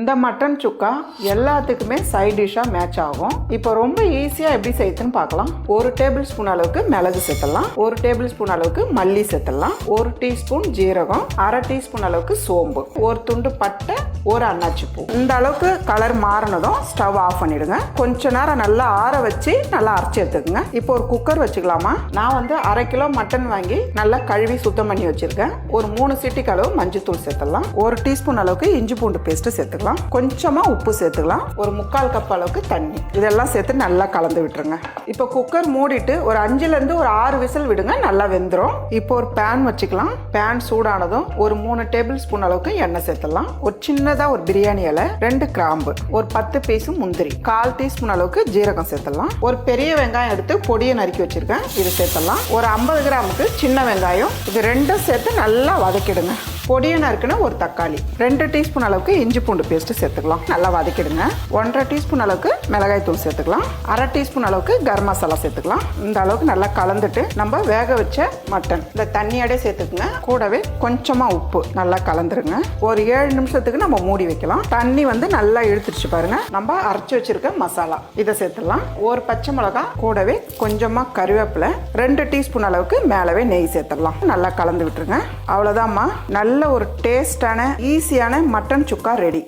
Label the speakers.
Speaker 1: இந்த மட்டன் சுக்கா எல்லாத்துக்குமே சைட் டிஷ்ஷாக மேட்ச் ஆகும். இப்போ ரொம்ப ஈஸியாக எப்படி செய்யுதுன்னு பார்க்கலாம். ஒரு டேபிள் ஸ்பூன் அளவுக்கு மிளகு சேர்த்துடலாம். ஒரு டேபிள் ஸ்பூன் அளவுக்கு மல்லி சேர்த்துடலாம். ஒரு டீஸ்பூன் ஜீரகம். அரை டீஸ்பூன் அளவுக்கு சோம்பு. ஒரு துண்டு பட்டை. ஒரு அன்னாச்சி பூ. இந்த அளவுக்கு கலர் மாறினதும் ஸ்டவ் ஆஃப் பண்ணிடுங்க. கொஞ்ச நேரம் நல்லா ஆற வச்சு நல்லா அரைச்சி எடுத்துக்கோங்க. இப்போ ஒரு குக்கர் வச்சுக்கலாமா? நான் வந்து அரை கிலோ மட்டன் வாங்கி நல்லா கழுவி சுத்தம் பண்ணி வச்சிருக்கேன். ஒரு மூணு சீட்டிக்கு அளவு மஞ்சத்தூள் சேர்த்துடலாம். ஒரு டீஸ்பூன் அளவுக்கு இஞ்சி பூண்டு பேஸ்ட் சேர்த்துக்கலாம். கொஞ்சமா உப்பு சேர்த்துக்கலாம். ஒரு முக்கால் கப் அளவுக்கு தண்ணி. இதெல்லாம் சேர்த்து நல்லா கலந்து விட்டுருங்க. இப்போ குக்கர் மூடிட்டு ஒரு அஞ்சுல இருந்து ஒரு ஆறு விசில் விடுங்க. நல்லா வெந்துடும் இப்போ ஒரு பேன் வச்சுக்கலாம். பேன் சூடானதும் ஒரு மூணு டேபிள் ஸ்பூன் அளவுக்கு எண்ணெய் சேர்த்துடலாம். ஒரு சின்ன சின்னதாக ஒரு பிரியாணி இலை ரெண்டு கிராம்பு ஒரு பத்து பீஸ் முந்திரி. கால் டீஸ்பூன் அளவுக்கு ஜீரகம் சேர்த்துடலாம். ஒரு பெரிய வெங்காயம் எடுத்து பொடியை நறுக்கி வச்சுருக்கேன். இது சேர்த்துடலாம். ஒரு ஐம்பது கிராமுக்கு சின்ன வெங்காயம். இது ரெண்டும் சேர்த்து நல்லா வதக்கிடுங்க. பொடியனா இருக்குன்னா ஒரு தக்காளி. ரெண்டு டீஸ்பூன் அளவுக்கு இஞ்சி பூண்டு பேஸ்ட் சேர்த்துக்கலாம். நல்லா வதக்கிடுங்க. ஒன்றரை டீஸ்பூன் அளவுக்கு மிளகாய் தூள் சேர்த்துக்கலாம். அரை டீஸ்பூன் அளவுக்கு கரம் மசாலா சேர்த்துக்கலாம். இந்த அளவுக்கு நல்லா கலந்துட்டு நம்ம வேக வச்ச மட்டன். இந்த தண்ணியோட சேர்த்துக்குங்க. கூடவே கொஞ்சமா உப்பு. நல்லா கலந்துருங்க. ஒரு ஏழு நிமிஷத்துக்கு நம்ம மூடி வைக்கலாம். தண்ணி வந்து நல்லா இழுத்துருச்சு பாருங்க. நம்ம அரைச்சி வச்சிருக்க மசாலா. இதை சேர்த்துடலாம். ஒரு பச்சை மிளகா கூடவே கொஞ்சமா கருவேப்பிலை ரெண்டு டீஸ்பூன் அளவுக்கு மேலவே நெய் சேர்த்துடலாம். நல்லா கலந்து விட்டுருங்க. அவ்வளோதாம்மா நல்ல ஒரு டேஸ்டான ஈஸியான மட்டன் சுக்கா ரெடி